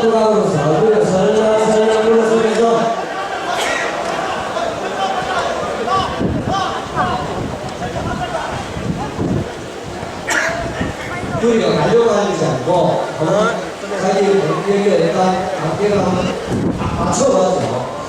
구각으로서 우리가 설렁설렁 불러주면서 우리가 가져가지 않고 자기 일단 관계를 한번 맞춰봐서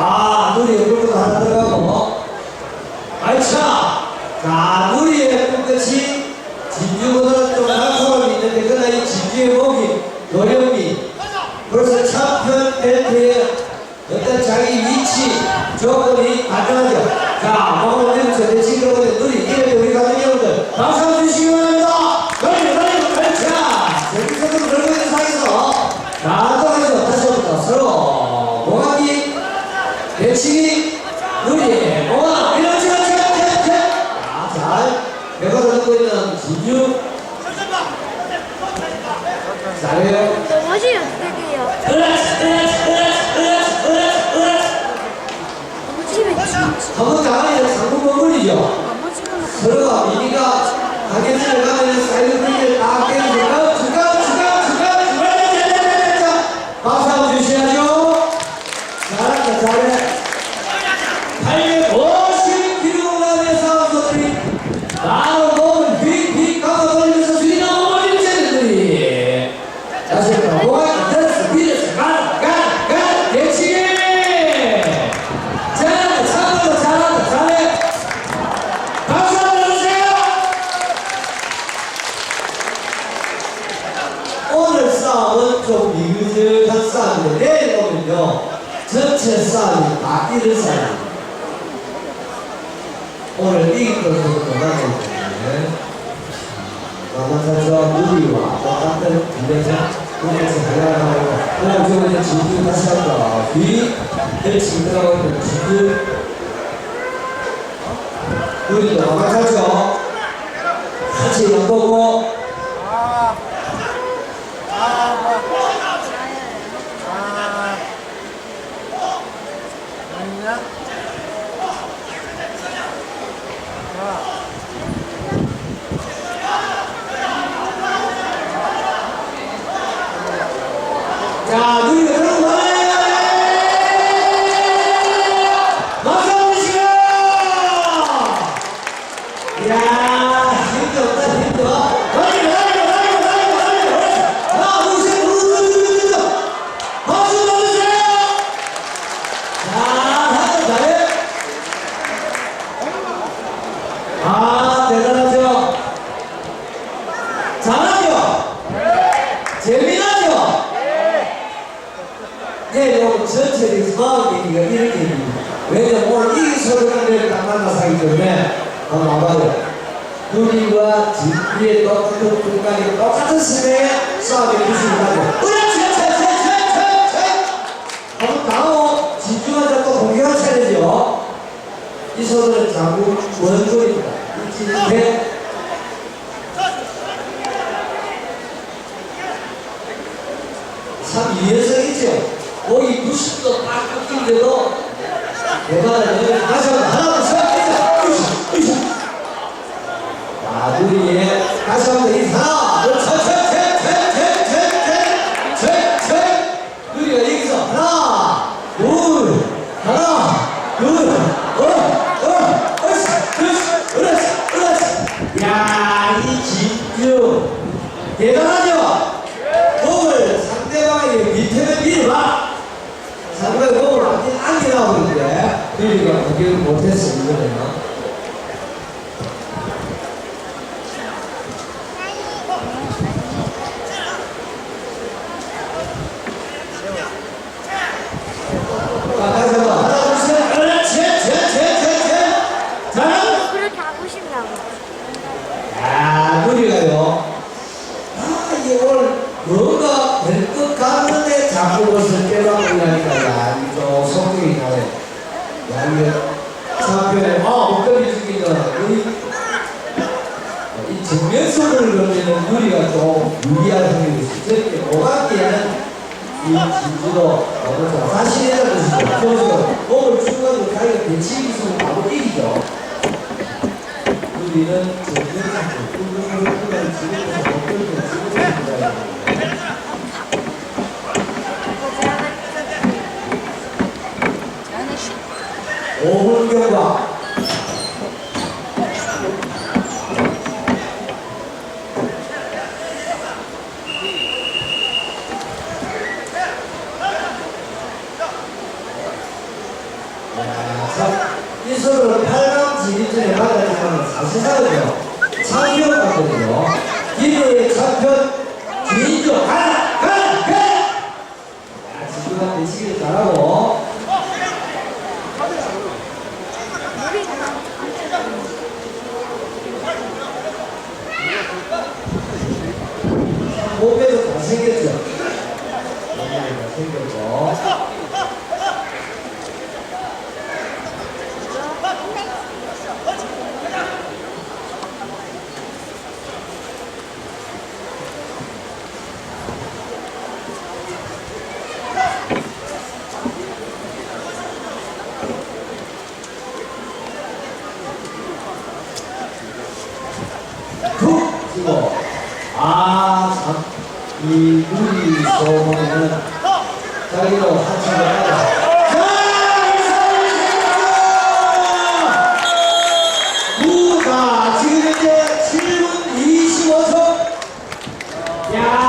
아, 누리 얼굴도 하나 들어가고. 아이차! 자, 누리의 끝끝이 진주보다 좀 낙호감이 있는데, 그러나 이 진주의 목이, 노력이, 벌써 참편 벨트의 어떤 자기 위치, 조건이 발전하죠. 자, 목을 내면서 내 친구들, 누리, 이럴 때 우리 가족 여러분들, 박수 한번 주시기 바랍니다. 노리, 노리, 그렇자! 저기서도 그런 거 상에서, 나도 하죠. 다시 한번 서로, 모가기, 배치기 누리 모아 이렇지 그렇지 그렇지 그렇지 아잘 배가 듣고 있는 진주 잘해요. 어떻게 돼요? 으라치 으라치 으라치 으라치 으라치 으라치 집에 진짜 한번 나가면 상품 멋지구나. 서로가 미니가 가게들을 가면 사이드 딱 깨는 순간 주가 주가 주가 주가. 박수 한번 주셔야죠. 잘한다 잘해 싸움인데 내일 오면요 전체 싸움이 바뀌는 싸움입니다 오늘 이긴 것은 도망이기 때문에 마마사저 무리와 똑같은 분에서 분에서 하나하고 오늘 저번에 진주 다시 한다 뒤를 진들어가고 있는 진주. 우리도 마마사저 같이 엿보고 자, 누리가 들어온 거예요! 박수 한번 주시고! 이야, 힘도 없다, 힘도. 달려, 달려, 달려, 달려, 달려! 하나, 둘, 셋, 둘, 둘, 둘, 둘, 둘. 박수 한번 주세요! 잘한다, 잘해! 아, 대단하죠? 잘하죠? 재미나죠? 네, 여러분 전체적인 마음 얘기가 이런 얘기입니다. 왜냐면 오늘 이 소리가 내를 딱 만나서기 때문에 한번 와봐요. 눈이와 뒤에 똑같은 공간이 똑같은 스매에 싸움의 기술을 하죠. 한번 다음 집중한 잡고 공격을 차리죠. 이 소리는 자국 원소입니다. 이렇게 대단한 여행 다시 한번 하나 으쌰 으쌰. 자 우리의 다시 한번 이 하나 둘셋셋셋셋셋셋셋 우리가 여기서 하나 둘 하나 둘어어 으쌰 으쌰 으쌰 으쌰 야이 진주 대단하죠? 몸을 상대방의 밑에를 밀어봐. 상대방의 몸을 완전히 안겨나오고 있는데, 우리가 공격을 못했어, 이번에는. 자, 다시 한 번. 하나, 둘, 셋. 그렇지, 셋, 셋, 셋, 셋. 자, 그렇게 하고 싶냐고. 야, 우리가요. 아, 이게 오늘 뭔가 될 것 같은데 자꾸 그것을 깨닫고 이러니까, 야, 이거 성격이 나네. 야, 이게 사편에, 아, 목걸이 죽이다. 이, 이 정면선을 그리는 누리가 좀 유리한 성격이 있어. 저렇게 오가기에는 이 진주도 너무 자신이라는 뜻이죠. 그래서 몸을 중간으로 자기가 대치 기술을 바로 이기죠. 우리는 정면상 꿀꿀꿀 꿀꿀 지금부터 먹을 때 지금부터 오분 결과 서로는 8강 진입전에 받아야지만 사실상은요 참견 같거든요. 기대의 참견 진입전 가라 가라 가라 야, 집중한 대치기를 잘하고. 몸매도 잘생겼죠? 몸매도 잘생겼고 툭 치고 아참 이 우리 소문은 자기로 7분 25초 야